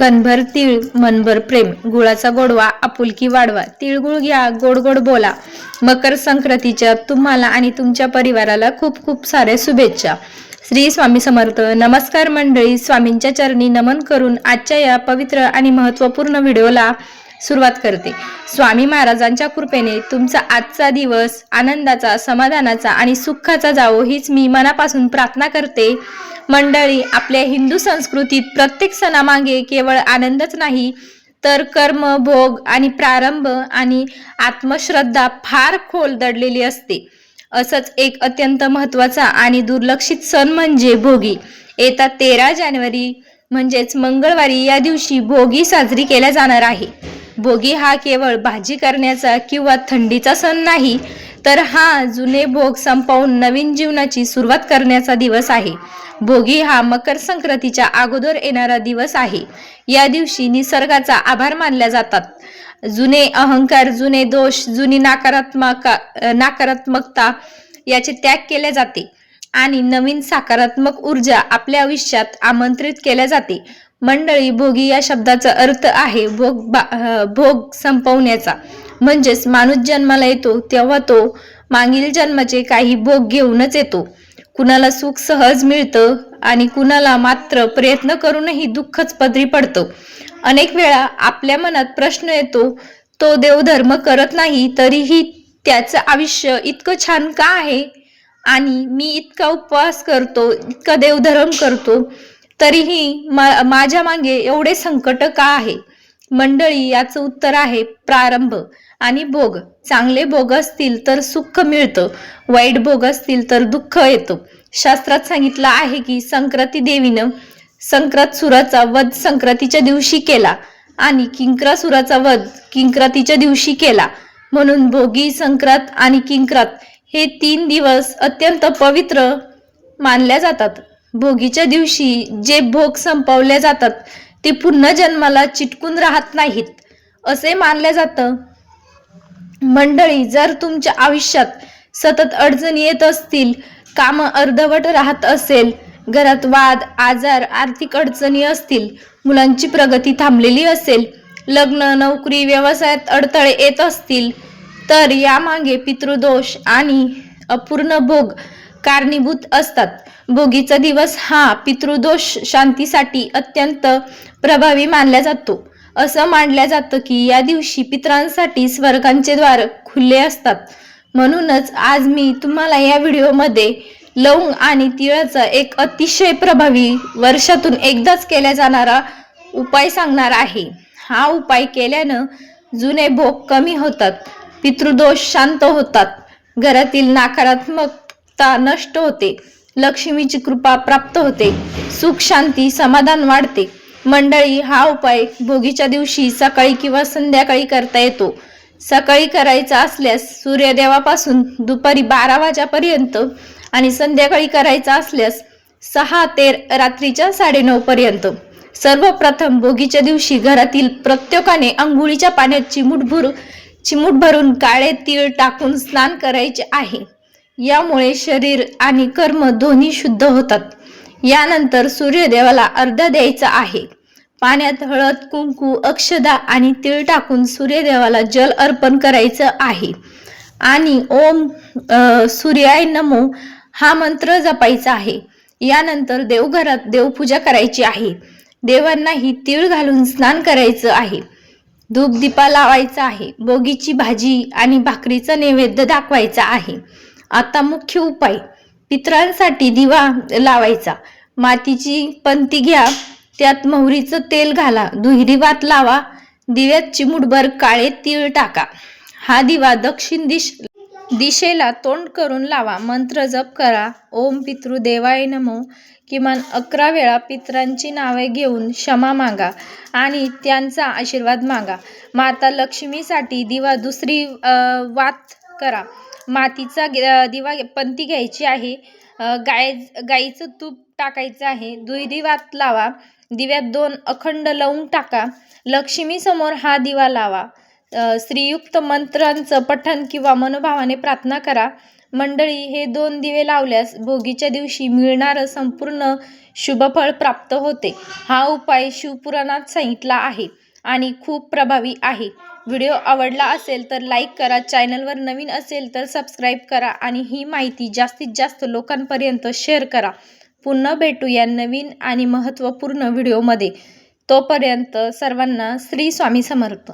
कणभर तीळ मनभर प्रेम. गुळाचा गोडवा आपुलकी वाढवा. तिळगुळ घ्या गोड गोड बोला. मकर संक्रांतीच्या तुम्हाला आणि तुमच्या परिवाराला खूप खूप साऱ्या शुभेच्छा. श्री स्वामी समर्थ. नमस्कार मंडळी. स्वामींच्या चरणी नमन करून आजच्या या पवित्र आणि महत्त्वपूर्ण व्हिडिओला सुरुवात करते. स्वामी महाराजांच्या कृपेने तुमचा आजचा दिवस आनंदाचा समाधानाचा आणि सुखाचा जावो हीच मी मनापासून प्रार्थना करते. मंडळी आपल्या हिंदू संस्कृतीत प्रत्येक सणामागे केवळ आनंदच नाही तर कर्म भोग आणि प्रारंभ आणि आत्मश्रद्धा फार खोल दडलेली असते. असंच एक अत्यंत महत्त्वाचा आणि दुर्लक्षित सण म्हणजे भोगी. येता तेरा जानेवारी म्हणजेच मंगळवारी या दिवशी भोगी साजरी केल्या जाणार आहे. भोगी हा केवळ भाजी करण्याचा किंवा थंडीचा सण नाही तर हा जुने भोग संपवून नवीन जीवनाची सुरुवात करण्याचा दिवस आहे. भोगी हा मकर संक्रांतीच्या अगोदर येणारा दिवस आहे. या दिवशी निसर्गाचा आभार मानल्या जातात. जुने अहंकार जुने दोष जुनी नकारात्मक नकारात्मकता याचे त्याग केले जाते आणि नवीन सकारात्मक ऊर्जा आपल्या आयुष्यात आमंत्रित केल्या जाते. मंडळी भोगी या शब्दाचा अर्थ आहे भोग बा- भोग संपवण्याचा. म्हणजेच माणूस जन्माला येतो तेव्हा तो मागील जन्माचे काही भोग घेऊनच येतो. कुणाला सुख सहज मिळतं आणि कुणाला मात्र प्रयत्न करूनही दुःखच पदरी पडतं. अनेक वेळा आपल्या मनात प्रश्न येतो तो देवधर्म करत नाही तरीही त्याचं आयुष्य इतकं छान का आहे? आणि मी इतका उपवास करतो इतका देवधर्म करतो तरीही मा माझ्या मागे एवढे संकट का आहे? मंडळी याचं उत्तर आहे प्रारंभ. आणि भोग. चांगले भोग असतील तर सुख मिळतं. वाईट भोग असतील तर दुःख येतं. शास्त्रात सांगितलं आहे की संक्रांती देवीनं संक्रांत सुराचा वध संक्रांतीच्या दिवशी केला आणि किंक्रासुराचा वध किंक्रातीच्या दिवशी केला. म्हणून भोगी संक्रांत आणि किंक्रात हे तीन दिवस अत्यंत पवित्र मानल्या जातात. भोगीच्या दिवशी जे भोग संपवले जातात ते पुन्हा जन्माला चिटकून राहत नाहीत असे मानलं जातं. मंडळी जर तुमच्या आयुष्यात सतत अडचणी येत असतील काम अर्धवट राहत असेल घरात वाद आजार आर्थिक अडचणी असतील मुलांची प्रगती थांबलेली असेल लग्न नोकरी व्यवसायात अडथळे येत असतील तर यामागे पितृदोष आणि अपूर्ण भोग कारणीभूत असतात. भोगीचा दिवस हा पितृदोष शांतीसाठी अत्यंत प्रभावी मानला जातो. असं मानलं जातं की या दिवशी पितरांसाठी स्वर्गांचे द्वार खुले असतात. म्हणूनच आज मी तुम्हाला या व्हिडिओमध्ये लवंग आणि तिळाचा एक अतिशय प्रभावी वर्षातून एकदाच केला जाणारा उपाय सांगणार आहे. हा उपाय केल्यानं जुने भोग कमी होतात. पितृदोष शांत होतात. घरातील नकारात्मक नकारात्मकता नष्ट होते. लक्ष्मीची कृपा प्राप्त होते. सुख शांती समाधान वाढते. मंडळी हा उपाय भोगीच्या दिवशी सकाळी किंवा संध्याकाळी करता येतो. सकाळी करायचा असल्यास सूर्यदेवापासून दुपारी बारा वाजेपर्यंत आणि संध्याकाळी करायचा असल्यास सहा ते रात्रीच्या साडेनऊपर्यंत सर्वप्रथम भोगीच्या दिवशी घरातील प्रत्येकाने अंघोळीच्या पाण्यात चिमूट चिमूटभर चिमूट भरून काळे तीळ टाकून स्नान करायचे आहे. यामुळे शरीर आणि कर्म दोन्ही शुद्ध होतात. यानंतर सूर्यदेवाला अर्धा द्यायचा आहे. पाण्यात हळद कुंकू अक्षदा आणि तीळ टाकून सूर्यदेवाला जल अर्पण करायचं आहे. आणि ओम सूर्याय नमो हा मंत्र जपायचा आहे. यानंतर देवघरात देवपूजा करायची आहे. देवांनाही तीळ घालून स्नान करायचं आहे. धूप दीपा लावायचा आहे. बोगीची भाजी आणि भाकरीचा नैवेद्य दाखवायचा आहे. आता मुख्य उपाय. पितरांसाठी दिवा लावायचा. मातीची पंती घ्या. त्यात मोहरीचं तेल घाला. दुहेरी वात लावा. दिव्यात चिमुटभर काळे तीळ टाका. हा दिवा दक्षिण दिश दिशेला तोंड करून लावा. मंत्र जप करा. ओम पितृदेवाय नमो. किमान अकरा वेळा पितरांची नावे घेऊन क्षमा मागा आणि त्यांचा आशीर्वाद मागा. माता लक्ष्मीसाठी दिवा दुसरी वात करा. मातीचा दिवा पंती घ्यायची आहे. गाय गाईचं तूप टाकायचं आहे. दुहेरी वात लावा. दिव्यात दोन अखंड लवंग टाका. लक्ष्मीसमोर हा दिवा लावा. श्रीयुक्त मंत्रांचं पठण किंवा मनोभावाने प्रार्थना करा. मंडळी हे दोन दिवे लावल्यास भोगीच्या दिवशी मिळणारं संपूर्ण शुभफळ प्राप्त होते. हा उपाय शिवपुराणात सांगितला आहे. आणि खूप प्रभावी आहे. व्हिडिओ आवडला असेल तर लाईक करा चॅनलवर नवीन असेल तर सबस्क्राईब करा आणि ही माहिती जास्तीत जास्त लोकांपर्यंत शेअर करा. पुन्हा भेटूया नवीन आणि महत्त्वपूर्ण व्हिडिओमध्ये. तोपर्यंत सर्वांना श्री स्वामी समर्थ.